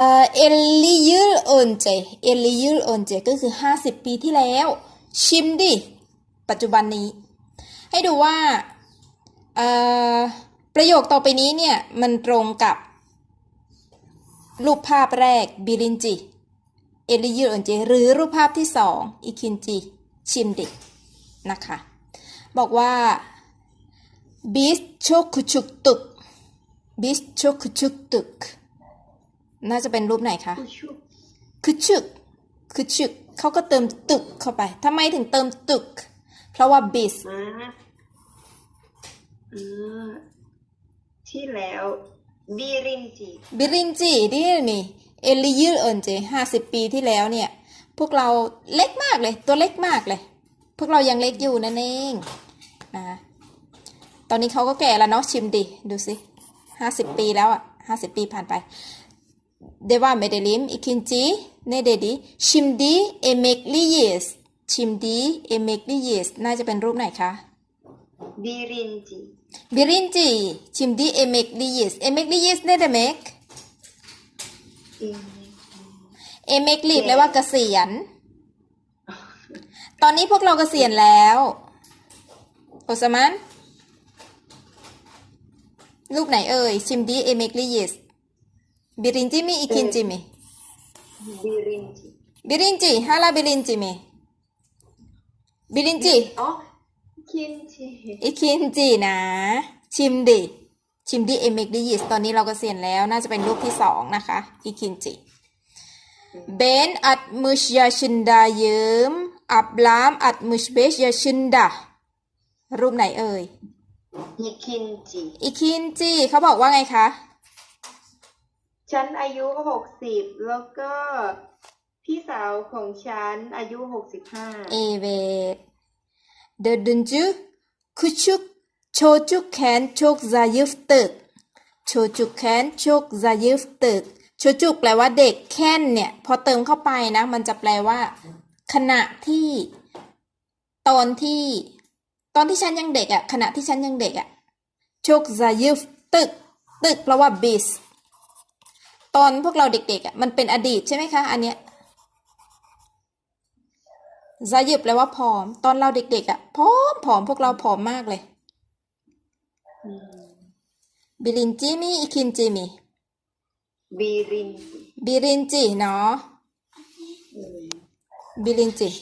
เอ่อเอลลิยุลออนเจเอลลิยุลออนเจก็คือ 50 ปีที่แล้ว ชิมดิ ปัจจุบันนี้ ให้ดูว่าเอ่อประโยคต่อไปนี้เนี่ย มันตรงกับ รูปภาพแรกบิลินจิเอลิยุลออนเจหรือรูปภาพที่สองอิคินจิชิมดิ นะคะ บอกว่าบิสโชคุชุกตุกบิสโชคุชุกตุก น่าจะเป็นรูปไหนคะผู้ชุบคือชึกคือชึกเขาก็เติมตึกเข้าไปทำไมถึงเติมตึก เพราะว่า bis มาอ่าที่แล้วบิรินจิบิรินจีที่นี่เอลิยืลเอินเจห้าสิบปีที่แล้วเนี่ย พวกเราเล็กมากเลย ตัวเล็กมากเลย พวกเรายังเล็กอยู่นั่นเองนะตอนนี้เขาก็แก่แล้วเนาะชิมดิ ดูสิห้าสิบปีแล้วอะห้าสิบปีผ่านไป เดว่าเมเดลิมอีคินจีเนเดดีชิมดีเอเมกลีเยสชิมดีเอเมกลีเยสน่าจะเป็นรูปไหนคะบิรินจิ Birinci, şimdi emekliyiz. Emekliyiz ne demek? เอง Emekli แปลว่าเกษียณ ตอนนี้พวกเราเกษียณแล้วโอสมันรูปไหนเอ่ยชิมดี emekliyiz. Birinci mi ikinci mi? บิรินจิ Birinci, hala birinci mi? Birinci, อ๋อคินจิ ikinci นะ ชิมดิ ชิมดี emekliyiz ตอนนี้เราเกษียณแล้ว น่าจะเป็นรูปที่สองนะคะ ikinci. Ben 60 yaşındayım. Ablam 65 yaşında รูปไหนเอ่ยฮิคินจิอีคินจีเขาบอกว่าไงคะ ฉันอายุหกสิบแล้วก็พี่สาวของฉันอายุหกสิบห้า Evet. Dördüncü. Küçük çocukken çok zayıftık. Çocukken çok zayıftık. ชจุกแปลว่าเด็กแค่นเนี่ย พอเติมเข้าไปนะ มันจะแปลว่า ขณะที่ ตอนที่ ตอนที่ฉันยังเด็กอะ่ะ ขณะที่ฉันยังเด็กอะ่ะชกซายึฟตึกตึกแปลว่า bis ตอนพวกเราเด็กๆอะ่ะมันเป็นอดีตใช่ไหมคะอันเนี้ยซายึบแปลว่าผอม ตอนเราเด็กๆอะ่ะผอมผอมพวกเราผอมมากเลยอืมบิลินจิมีอิคินจิมีบิรินจิบิลินจิเนาะอืมบิลินจิช